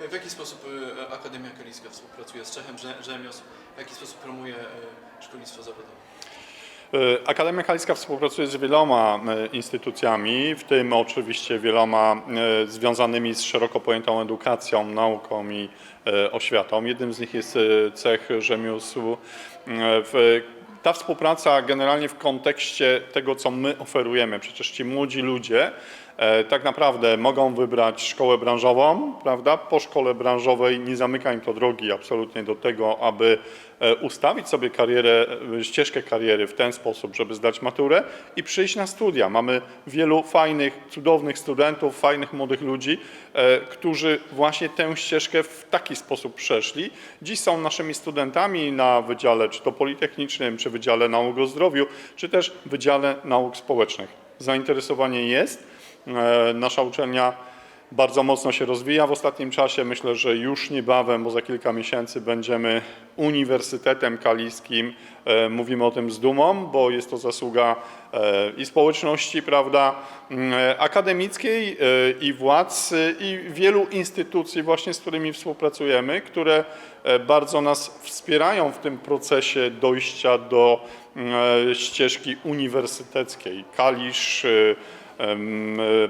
W jaki sposób e, Akademia Kaliska współpracuje z Czechem Rze- Rzemiosł? W jaki sposób promuje e, szkolnictwo zawodowe? Akademia Kaliska współpracuje z wieloma instytucjami, w tym oczywiście wieloma związanymi z szeroko pojętą edukacją, nauką i oświatą. Jednym z nich jest cech rzemiosł. Ta współpraca generalnie w kontekście tego, co my oferujemy, przecież ci młodzi ludzie e, tak naprawdę mogą wybrać szkołę branżową, prawda? Po szkole branżowej nie zamyka im to drogi absolutnie do tego, aby ustawić sobie karierę, e, ścieżkę kariery w ten sposób, żeby zdać maturę i przyjść na studia. Mamy wielu fajnych, cudownych studentów, fajnych młodych ludzi, e, którzy właśnie tę ścieżkę w taki sposób przeszli. Dziś są naszymi studentami na Wydziale czy to Politechnicznym, czy Wydziale Nauk o Zdrowiu, czy też Wydziale Nauk Społecznych. Zainteresowanie jest. E, Nasza uczelnia bardzo mocno się rozwija w ostatnim czasie. Myślę, że już niebawem, bo za kilka miesięcy będziemy Uniwersytetem Kaliskim. E, Mówimy o tym z dumą, bo jest to zasługa e, i społeczności, prawda, akademickiej e, i władz i wielu instytucji właśnie, z którymi współpracujemy, które bardzo nas wspierają w tym procesie dojścia do ścieżki uniwersyteckiej. Kalisz,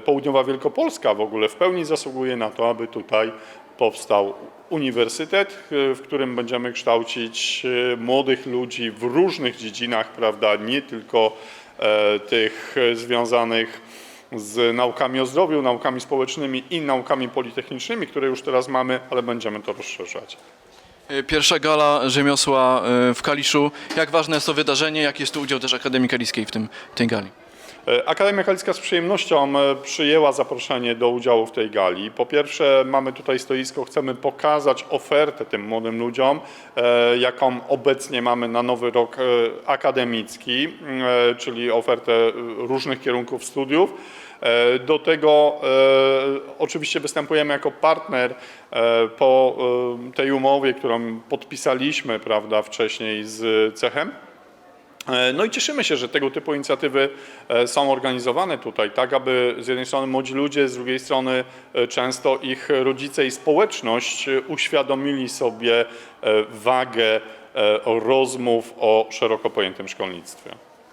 Południowa Wielkopolska w ogóle w pełni zasługuje na to, aby tutaj powstał uniwersytet, e, w którym będziemy kształcić e, młodych ludzi w różnych dziedzinach, prawda, nie tylko e, tych e, związanych z naukami o zdrowiu, naukami społecznymi i naukami politechnicznymi, które już teraz mamy, ale będziemy to rozszerzać. E, Pierwsza gala rzemiosła e, w Kaliszu. Jak ważne jest to wydarzenie? Jaki jest tu udział też Akademii Kaliskiej w tym, tej gali? E, Akademia Kaliska z przyjemnością e, przyjęła zaproszenie do udziału w tej gali. Po pierwsze, mamy tutaj stoisko, chcemy pokazać ofertę tym młodym ludziom, e, jaką obecnie mamy na nowy rok akademicki, czyli ofertę różnych kierunków studiów. Do tego e, oczywiście występujemy jako partner e, po e, tej umowie, którą podpisaliśmy prawda, wcześniej z Cechem. E, No i cieszymy się, że tego typu inicjatywy e, są organizowane tutaj, tak aby z jednej strony młodzi ludzie, z drugiej strony e, często ich rodzice i społeczność uświadomili sobie wagę rozmów o szeroko pojętym szkolnictwie.